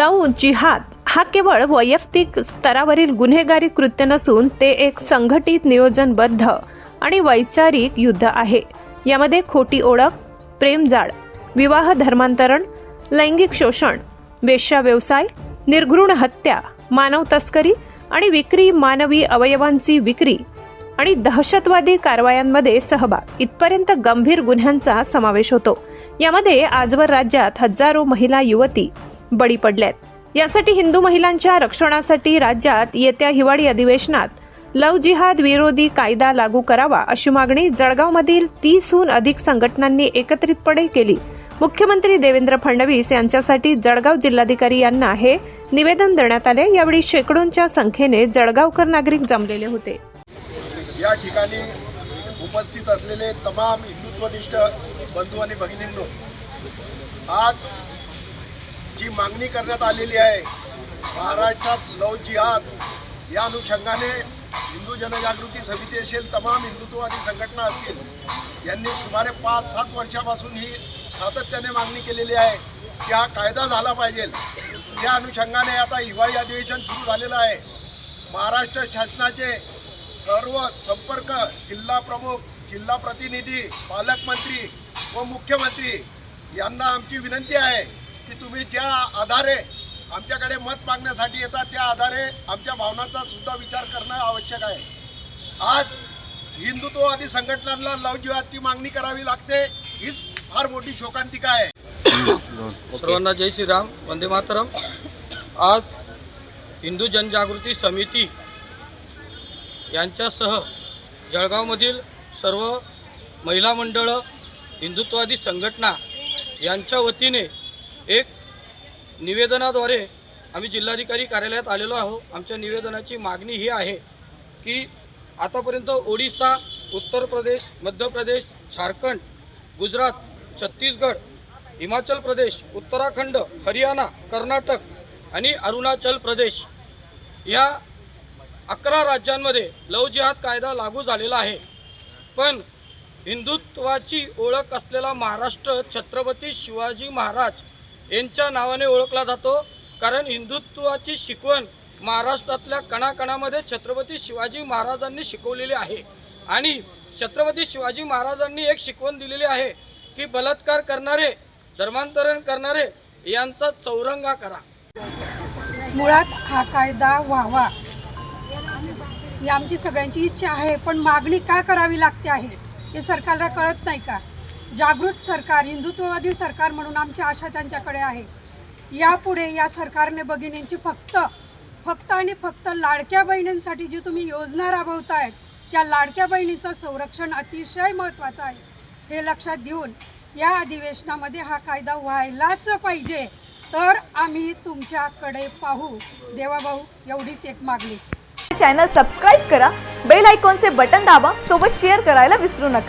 लव जिहाद हा केवळ वैयक्तिक स्तरावरील गुन्हेगारी कृत्य नसून ते एक संघटित नियोजनबद्ध आणि वैचारिक युद्ध आहे. यामध्ये खोटी ओळख प्रेमजाळ विवाह धर्मांतरण लैंगिक शोषण वेश्या व्यवसाय निर्घृण हत्या मानव तस्करी आणि विक्री मानवी अवयवांची विक्री आणि दहशतवादी कारवायांमध्ये सहभाग इथपर्यंत गंभीर गुन्ह्यांचा समावेश होतो. यामध्ये आजवर राज्यात हजारो महिला युवती बळी पडल्यात यासाठी हिंदू महिलांच्या रक्षणासाठी राज्यात येत्या हिवाळी अधिवेशनात लव जिहाद विरोधी कायदा लागू करावा अशी मागणी जळगावमधील तीसहून अधिक संघटनांनी एकत्रितपणे केली. मुख्यमंत्री देवेंद्र फडणवीस यांच्यासाठी जळगाव जिल्हाधिकारी यांना हे निवेदन देण्यात आले. यावेळी शेकडोंच्या संख्येने जळगावकर नागरिक जमलेले होते. या ठिकाणी उपस्थित असलेले तमाम हिंदुत्वनिष्ठ बंधू आणि भगिनींनो आज जी मागणी करण्यात आलेली आहे महाराष्ट्रात लव जिहाद या अनुषंगाने हिंदू जनजागृती समिती असेल तमाम हिंदुत्ववादी संघटना असतील यांनी सुमारे पाच सात वर्षापासून ही सातत्याने मागणी केलेली आहे की हा कायदा झाला पाहिजे. या अनुषंगाने आता हिवाळी अधिवेशन सुरू झालेलं आहे. महाराष्ट्र शासनाचे सर्व संपर्क जिल्हा प्रमुख जिल्हा प्रतिनिधी पालकमंत्री व मुख्यमंत्री यांना आमची विनंती आहे की तुम्ही ज्या आधारे आमच्याकडे मत मागण्यासाठी येतात त्या आधारे आमच्या भावनांचा सुद्धा विचार करणं आवश्यक आहे. आज हिंदुत्ववादी संघटनांना लवजिवादची मागणी करावी लागते हीच फार मोठी शोकांतिका आहे. सर्वांना जय श्रीराम वंदे मातरम. आज हिंदू जनजागृती समिती यांच्यासह जळगावमधील सर्व महिला मंडळं हिंदुत्ववादी संघटना यांच्या वतीने एक निवेदनाद्वारे आम्ही जिल्हाधिकारी कार्यालयात आलेलो आहोत. आमच्या निवेदनाची मागणी ही आहे की आतापर्यंत ओडिसा उत्तर प्रदेश मध्य प्रदेश झारखंड गुजरात छत्तीसगड हिमाचल प्रदेश उत्तराखंड हरियाणा कर्नाटक आणि अरुणाचल प्रदेश या अकरा राज्यांमध्ये लव जिहाद कायदा लागू झालेला आहे. पण हिंदुत्वाची ओळख असलेला महाराष्ट्र छत्रपती शिवाजी महाराज यांच्या नावाने ओळखला जातो. कारण हिंदुत्वाची शिकवण महाराष्ट्रातल्या कणाकणामध्ये छत्रपती शिवाजी महाराजांनी शिकवलेली आहे. आणि छत्रपती शिवाजी महाराजांनी एक शिकवण दिलेली आहे की बलात्कार करणारे धर्मांतरण करणारे यांचा चौरंगा करा. मुळात हा कायदा व्हावा. ही आमची सगळ्यांची इच्छा आहे पण मागणी का करावी लागते आहे? हे सरकारला कळत नाही का? जागृत सरकार हिंदुत्ववादी सरकार म्हणून आमची आशा त्यांच्याकडे आहे. यापुढे या सरकारने भगिनींची फक्त फक्त आणि फक्त लाडक्या बहिणींसाठी जी तुम्ही योजना राबवतायत त्या लाडक्या बहिणीचं संरक्षण अतिशय महत्त्वाचं आहे. हे लक्षात घेऊन या अधिवेशनामध्ये हा कायदा व्हायलाच पाहिजे. तर आम्ही तुमच्याकडे पाहू. देवाभाऊ एवढीच एक मागणी. चॅनल सबस्क्राईब करा बेल आयकॉनचे बटन दाबा सोबत शेअर करायला विसरू नका.